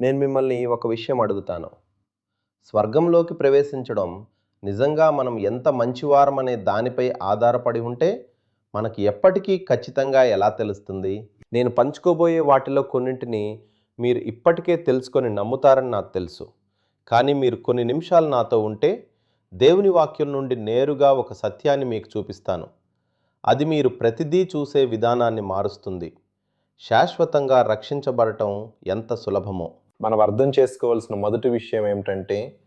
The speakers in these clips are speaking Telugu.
నేను మిమ్మల్ని ఒక విషయం అడుగుతాను. స్వర్గంలోకి ప్రవేశించడం నిజంగా మనం ఎంత మంచివారం అనే దానిపై ఆధారపడి ఉంటే మనకి ఎప్పటికీ ఖచ్చితంగా ఎలా తెలుస్తుంది? నేను పంచుకోబోయే వాటిలో కొన్నింటిని మీరు ఇప్పటికే తెలుసుకొని నమ్ముతారని నాకు తెలుసు. కానీ మీరు కొన్ని నిమిషాలు నాతో ఉంటే దేవుని వాక్యం నుండి నేరుగా ఒక సత్యాన్ని మీకు చూపిస్తాను. అది మీరు ప్రతిదీ చూసే విధానాన్ని మారుస్తుంది. శాశ్వతంగా రక్షించబడటం ఎంత సులభమో. మనం అర్థం చేసుకోవాల్సిన మొదటి విషయం ఏమిటంటే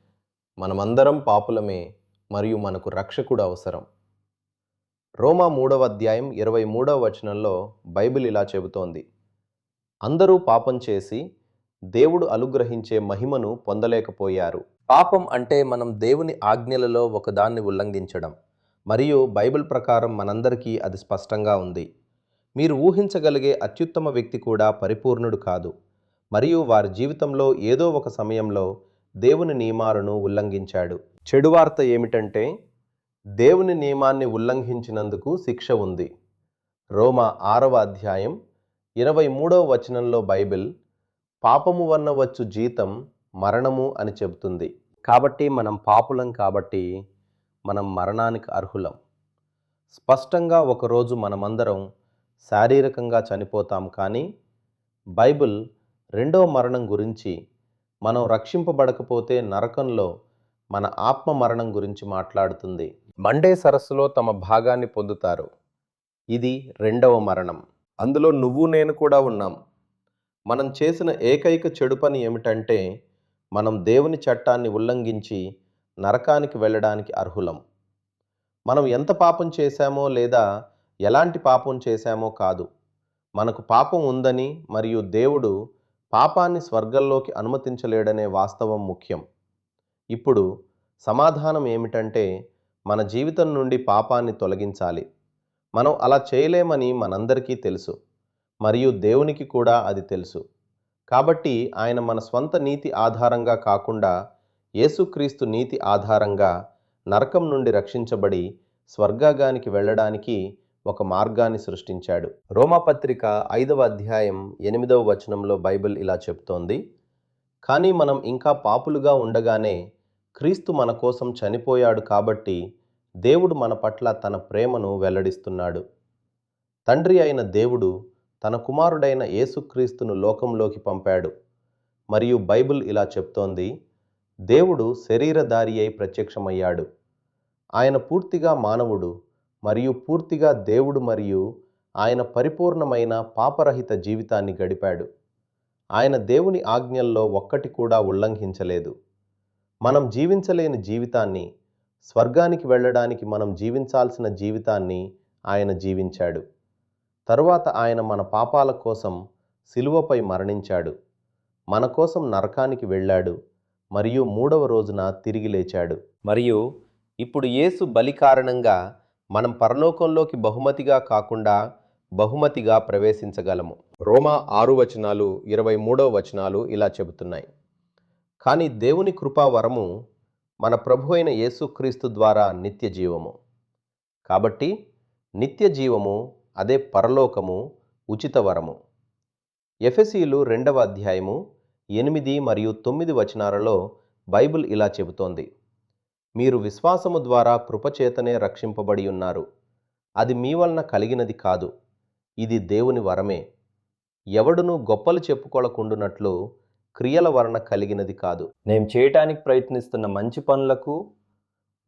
మనమందరం పాపులమే మరియు మనకు రక్షకుడు అవసరం. రోమా మూడవ అధ్యాయం ఇరవై మూడవ వచనంలో బైబిల్ ఇలా చెబుతోంది. అందరూ పాపం చేసి దేవుడు అనుగ్రహించే మహిమను పొందలేకపోయారు. పాపం అంటే మనం దేవుని ఆజ్ఞలలో ఒకదాన్ని ఉల్లంఘించడం. మరియు బైబిల్ ప్రకారం మనందరికీ అది స్పష్టంగా ఉంది. మీరు ఊహించగలిగే అత్యుత్తమ వ్యక్తి కూడా పరిపూర్ణుడు కాదు. మరియు వారి జీవితంలో ఏదో ఒక సమయంలో దేవుని నియమాలను ఉల్లంఘించాడు. చెడు వార్త ఏమిటంటే దేవుని నియమాన్ని ఉల్లంఘించినందుకు శిక్ష ఉంది. రోమా ఆరవ అధ్యాయం ఇరవై మూడవ వచనంలో బైబిల్ పాపము వన్న వచ్చు జీతం మరణము అని చెబుతుంది. కాబట్టి మనం పాపులం కాబట్టి మనం మరణానికి అర్హులం. స్పష్టంగా ఒకరోజు మనమందరం శారీరకంగా చనిపోతాం కానీ బైబిల్ రెండో మరణం గురించి మనం రక్షింపబడకపోతే నరకంలో మన ఆత్మ మరణం గురించి మాట్లాడుతుంది. మండే సరస్సులో తమ భాగాన్ని పొందుతారు. ఇది రెండవ మరణం. అందులో నువ్వు నేను కూడా ఉన్నాం. మనం చేసిన ఏకైక చెడు పని ఏమిటంటే మనం దేవుని చట్టాన్ని ఉల్లంఘించి నరకానికి వెళ్ళడానికి అర్హులం. మనం ఎంత పాపం చేశామో లేదా ఎలాంటి పాపం చేశామో కాదు. మనకు పాపం ఉందని మరియు దేవుడు పాపాన్ని స్వర్గంలోకి అనుమతించలేడనే వాస్తవం ముఖ్యం. ఇప్పుడు సమాధానం ఏమిటంటే మన జీవితం నుండి పాపాన్ని తొలగించాలి. మనం అలా చేయలేమని మనందరికీ తెలుసు. మరియు దేవునికి కూడా అది తెలుసు. కాబట్టి ఆయన మన స్వంత నీతి ఆధారంగా కాకుండా యేసుక్రీస్తు నీతి ఆధారంగా నరకం నుండి రక్షించబడి స్వర్గాగానికి వెళ్ళడానికి ఒక మార్గాన్ని సృష్టించాడు. రోమాపత్రిక ఐదవ అధ్యాయం ఎనిమిదవ వచనంలో బైబిల్ ఇలా చెప్తోంది కానీ మనం ఇంకా పాపులుగా ఉండగానే క్రీస్తు మన కోసం చనిపోయాడు కాబట్టి దేవుడు మన పట్ల తన ప్రేమను వెల్లడిస్తున్నాడు. తండ్రి అయిన దేవుడు తన కుమారుడైన యేసుక్రీస్తును లోకంలోకి పంపాడు. మరియు బైబిల్ ఇలా చెప్తోంది దేవుడు శరీరధారి అయి ప్రత్యక్షమయ్యాడు. ఆయన పూర్తిగా మానవుడు మరియు పూర్తిగా దేవుడు మరియు ఆయన పరిపూర్ణమైన పాపరహిత జీవితాన్ని గడిపాడు. ఆయన దేవుని ఆజ్ఞల్లో ఒక్కటి కూడా ఉల్లంఘించలేదు. మనం జీవించలేని జీవితాన్ని స్వర్గానికి వెళ్ళడానికి మనం జీవించాల్సిన జీవితాన్ని ఆయన జీవించాడు. తరువాత ఆయన మన పాపాల కోసం సిలువపై మరణించాడు. మన కోసం నరకానికి వెళ్ళాడు మరియు మూడవ రోజున తిరిగి లేచాడు. మరియు ఇప్పుడు యేసు బలి కారణంగా మనం పరలోకంలోకి బహుమతిగా కాకుండా బహుమతిగా ప్రవేశించగలము. రోమా ఆరు వచనాలు ఇరవై మూడవ వచనాలు ఇలా చెబుతున్నాయి. కానీ దేవుని కృపావరము మన ప్రభు అయిన యేసుక్రీస్తు ద్వారా నిత్య జీవము. కాబట్టి నిత్య జీవము అదే పరలోకము ఉచిత వరము. ఎఫెసీలు రెండవ అధ్యాయము ఎనిమిది మరియు తొమ్మిది వచనాలలో బైబిల్ ఇలా చెబుతోంది. మీరు విశ్వాసము ద్వారా కృపచేతనే రక్షింపబడి ఉన్నారు. అది మీ వలన కలిగినది కాదు. ఇది దేవుని వరమే. ఎవడును గొప్పలు చెప్పుకోలకుండునట్లు క్రియల వలన కలిగినది కాదు. నేను చేయటానికి ప్రయత్నిస్తున్న మంచి పనులకు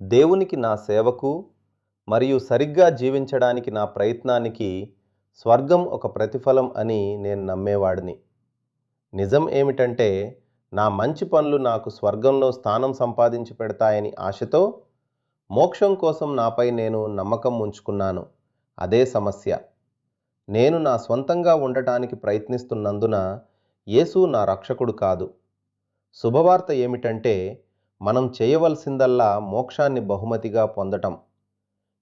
దేవునికి నా సేవకు మరియు సరిగ్గా జీవించడానికి నా ప్రయత్నానికి స్వర్గం ఒక ప్రతిఫలం అని నేను నమ్మేవాడిని. నిజం ఏమిటంటే నా మంచి పనులు నాకు స్వర్గంలో స్థానం సంపాదించి పెడతాయని ఆశతో మోక్షం కోసం నాపై నేను నమ్మకం ఉంచుకున్నాను. అదే సమస్య. నేను నా స్వంతంగా ఉండటానికి ప్రయత్నిస్తున్నందున యేసు నా రక్షకుడు కాదు. శుభవార్త ఏమిటంటే మనం చేయవలసిందల్లా మోక్షాన్ని బహుమతిగా పొందటం.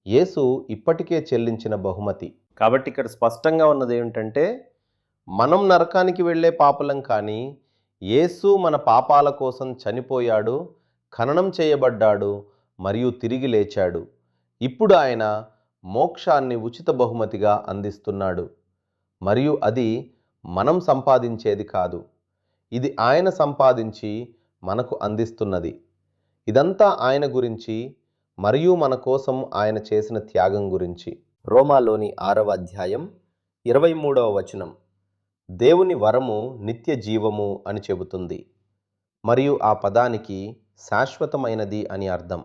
యేసు ఇప్పటికే చెల్లించిన బహుమతి. కాబట్టి ఇక్కడ స్పష్టంగా ఉన్నది ఏమిటంటే మనం నరకానికి వెళ్ళే పాపలం కానీ యేసు మన పాపాల కోసం చనిపోయాడు ఖననం చేయబడ్డాడు మరియు తిరిగి లేచాడు. ఇప్పుడు ఆయన మోక్షాన్ని ఉచిత బహుమతిగా అందిస్తున్నాడు. మరియు అది మనం సంపాదించేది కాదు. ఇది ఆయన సంపాదించి మనకు అందిస్తున్నది. ఇదంతా ఆయన గురించి మరియు మన కోసం ఆయన చేసిన త్యాగం గురించి. రోమాలోని ఆరవ అధ్యాయం ఇరవై మూడవ వచనం. దేవుని వరము నిత్య జీవము అని చెబుతుంది. మరియు ఆ పదానికి శాశ్వతమైనది అని అర్థం.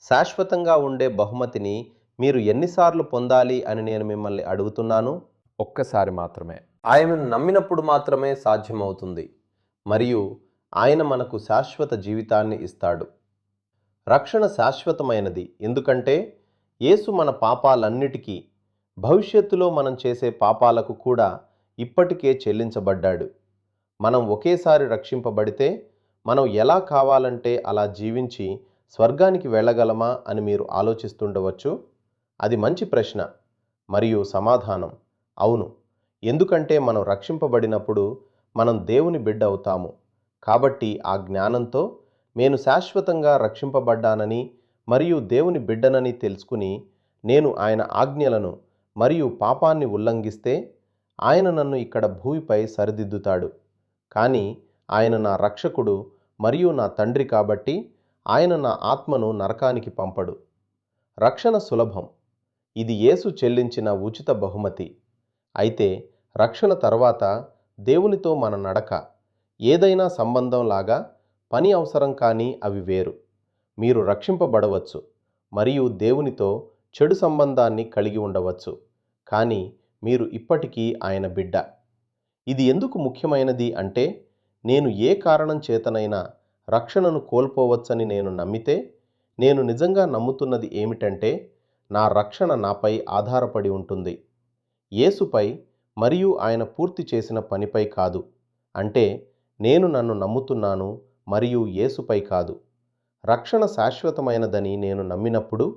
శాశ్వతంగా ఉండే బహుమతిని మీరు ఎన్నిసార్లు పొందాలి అని నేను మిమ్మల్ని అడుగుతున్నాను? ఒక్కసారి మాత్రమే. ఆయనను నమ్మినప్పుడు మాత్రమే సాధ్యమవుతుంది. మరియు ఆయన మనకు శాశ్వత జీవితాన్ని ఇస్తాడు. రక్షణ శాశ్వతమైనది. ఎందుకంటే యేసు మన పాపాలన్నిటికీ భవిష్యత్తులో మనం చేసే పాపాలకు కూడా ఇప్పటికే చెల్లించబడ్డాడు. మనం ఒకేసారి రక్షింపబడితే మనం ఎలా కావాలంటే అలా జీవించి స్వర్గానికి వెళ్ళగలమా అని మీరు ఆలోచిస్తుండవచ్చు? అది మంచి ప్రశ్న మరియు సమాధానం. అవును ఎందుకంటే మనం రక్షింపబడినప్పుడు మనం దేవుని బిడ్డ అవుతాము. కాబట్టి ఆ జ్ఞానంతో నేను శాశ్వతంగా రక్షింపబడ్డానని మరియు దేవుని బిడ్డనని తెలుసుకుని నేను ఆయన ఆజ్ఞలను మరియు పాపాన్ని ఉల్లంఘిస్తే ఆయన నన్ను ఇక్కడ భూమిపై సరిదిద్దుతాడు. కానీ ఆయన నా రక్షకుడు మరియు నా తండ్రి కాబట్టి ఆయన నా ఆత్మను నరకానికి పంపడు. రక్షణ సులభం. ఇది యేసు చెల్లించిన ఉచిత బహుమతి. అయితే రక్షణ తర్వాత దేవునితో మన నడక. ఏదైనా సంబంధం లాగా పని అవసరం కానీ అవి వేరు. మీరు రక్షింపబడవచ్చు. మరియు దేవునితో చెడు సంబంధాన్ని కలిగి ఉండవచ్చు. కానీ మీరు ఇప్పటికీ ఆయన బిడ్డ. ఇది ఎందుకు ముఖ్యమైనది అంటే నేను ఏ కారణం చేతనైనా రక్షణను కోల్పోవచ్చని నేను నమ్మితే నేను నిజంగా నమ్ముతున్నది ఏమిటంటే నా రక్షణ నాపై ఆధారపడి ఉంటుంది. యేసుపై మరియు ఆయన పూర్తి చేసిన పనిపై కాదు. అంటే నేను నన్ను నమ్ముతున్నాను మరియు యేసుపై కాదు. రక్షణ శాశ్వతమైనదని నేను నమ్మినప్పుడు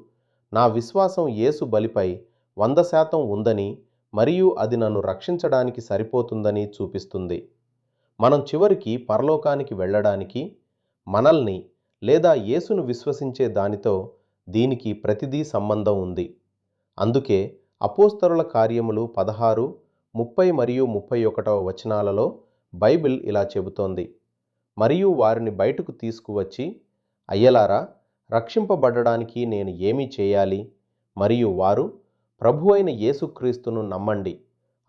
నా విశ్వాసం యేసు బలిపై వంద శాతం ఉందని మరియు అది నన్ను రక్షించడానికి సరిపోతుందని చూపిస్తుంది. మనం చివరికి పరలోకానికి వెళ్ళడానికి మనల్ని లేదా యేసును విశ్వసించే దానితో దీనికి ప్రతిదీ సంబంధం ఉంది. అందుకే అపోస్తరుల కార్యములు పదహారు ముప్పై మరియు ముప్పై ఒకటవ వచనాలలో బైబిల్ ఇలా చెబుతోంది. మరియు వారిని బయటకు తీసుకువచ్చి అయ్యలారా రక్షింపబడడానికి నేను ఏమి చేయాలి? మరియు వారు ప్రభు అయిన యేసుక్రీస్తును నమ్మండి.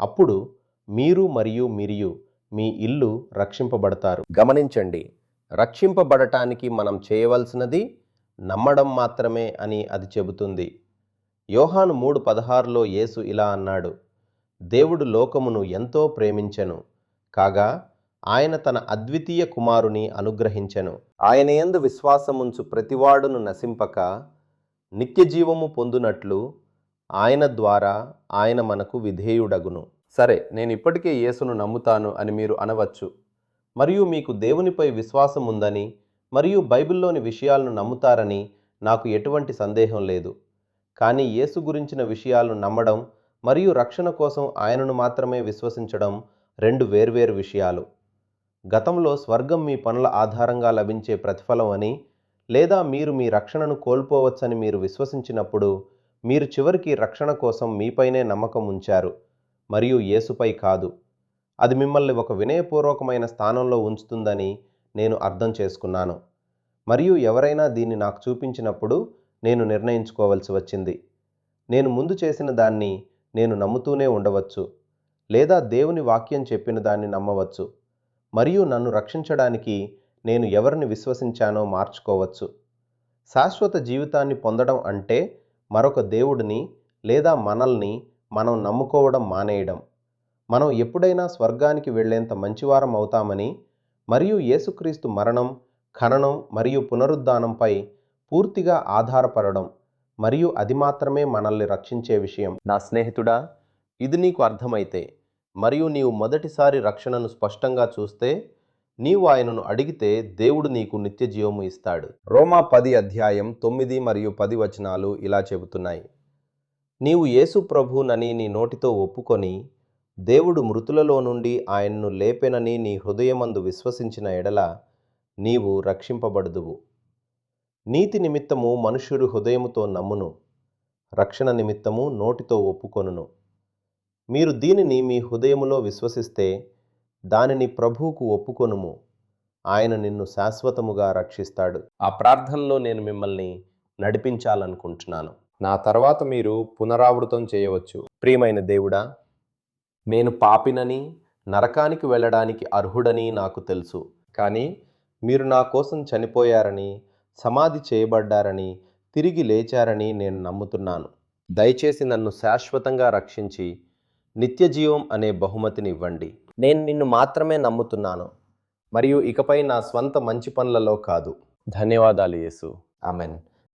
అప్పుడు మీరు మరియు మిరియు మీ ఇల్లు రక్షింపబడతారు. గమనించండి రక్షింపబడటానికి మనం చేయవలసినది నమ్మడం మాత్రమే అని అది చెబుతుంది. యోహాను మూడు పదహారులో యేసు ఇలా అన్నాడు దేవుడు లోకమును ఎంతో ప్రేమించెను కాగా ఆయన తన అద్వితీయ కుమారుని అనుగ్రహించెను. ఆయన యందు విశ్వాసముంచు ప్రతివాడును నశింపక నిత్య జీవము పొందునట్లు ఆయన ద్వారా ఆయన మనకు విధేయుడగును. సరే నేను ఇప్పటికే యేసును నమ్ముతాను అని మీరు అనవచ్చు. మరియు మీకు దేవునిపై విశ్వాసం ఉందని మరియు బైబిల్లోని విషయాలను నమ్ముతారని నాకు ఎటువంటి సందేహం లేదు. కానీ యేసు గురించిన విషయాలను నమ్మడం మరియు రక్షణ కోసం ఆయనను మాత్రమే విశ్వసించడం రెండు వేర్వేరు విషయాలు. గతంలో స్వర్గం మీ పనుల ఆధారంగా లభించే ప్రతిఫలం అని లేదా మీరు మీ రక్షణను కోల్పోవచ్చని మీరు విశ్వసించినప్పుడు మీరు చివరికి రక్షణ కోసం మీపైనే నమ్మకం ఉంచారు మరియు యేసుపై కాదు. అది మిమ్మల్ని ఒక వినయపూర్వకమైన స్థానంలో ఉంచుతుందని నేను అర్థం చేసుకున్నాను. మరియు ఎవరైనా దీన్ని నాకు చూపించినప్పుడు నేను నిర్ణయించుకోవలసి వచ్చింది. నేను ముందు చేసిన దాన్ని నేను నమ్ముతూనే ఉండవచ్చు లేదా దేవుని వాక్యం చెప్పిన దాన్ని నమ్మవచ్చు మరియు నన్ను రక్షించడానికి నేను ఎవరిని విశ్వసించానో మార్చుకోవచ్చు. శాశ్వత జీవితాన్ని పొందడం అంటే మరొక దేవుడిని లేదా మనల్ని మనం నమ్ముకోవడం మానేయడం. మనం ఎప్పుడైనా స్వర్గానికి వెళ్ళేంత మంచివారం అవుతామని మరియు యేసుక్రీస్తు మరణం ఖననం మరియు పునరుద్ధానంపై పూర్తిగా ఆధారపడడం మరియు అది మాత్రమే మనల్ని రక్షించే విషయం. నా స్నేహితుడా ఇది నీకు అర్థమైతే మరియు నీవు మొదటిసారి రక్షణను స్పష్టంగా చూస్తే నీవు ఆయనను అడిగితే దేవుడు నీకు నిత్య జీవము ఇస్తాడు. రోమా పది అధ్యాయం తొమ్మిది మరియు పది వచనాలు ఇలా చెబుతున్నాయి. నీవు యేసు ప్రభునని నీ నోటితో ఒప్పుకొని దేవుడు మృతులలో నుండి ఆయన్ను లేపెనని నీ హృదయమందు విశ్వసించిన ఎడల నీవు రక్షింపబడుదువు. నీతి నిమిత్తము మనుష్యుడు హృదయముతో నమ్మును రక్షణ నిమిత్తము నోటితో ఒప్పుకొనును. మీరు దీనిని మీ హృదయములో విశ్వసిస్తే దానిని ప్రభువుకు ఒప్పుకొనుము. ఆయన నిన్ను శాశ్వతముగా రక్షిస్తాడు. ఆ ప్రార్థనలో నేను మిమ్మల్ని నడిపించాలనుకుంటున్నాను. నా తర్వాత మీరు పునరావృతం చేయవచ్చు. ప్రియమైన దేవుడా నేను పాపినని నరకానికి వెళ్ళడానికి అర్హుడని నాకు తెలుసు. కానీ మీరు నా కోసం చనిపోయారని సమాధి చేయబడ్డారని తిరిగి లేచారని నేను నమ్ముతున్నాను. దయచేసి నన్ను శాశ్వతంగా రక్షించి నిత్యజీవం అనే బహుమతిని ఇవ్వండి. నేను నిన్ను మాత్రమే నమ్ముతున్నాను మరియు ఇకపై నా స్వంత మంచి పనులలో కాదు. ధన్యవాదాలు యేసు. ఆమెన్.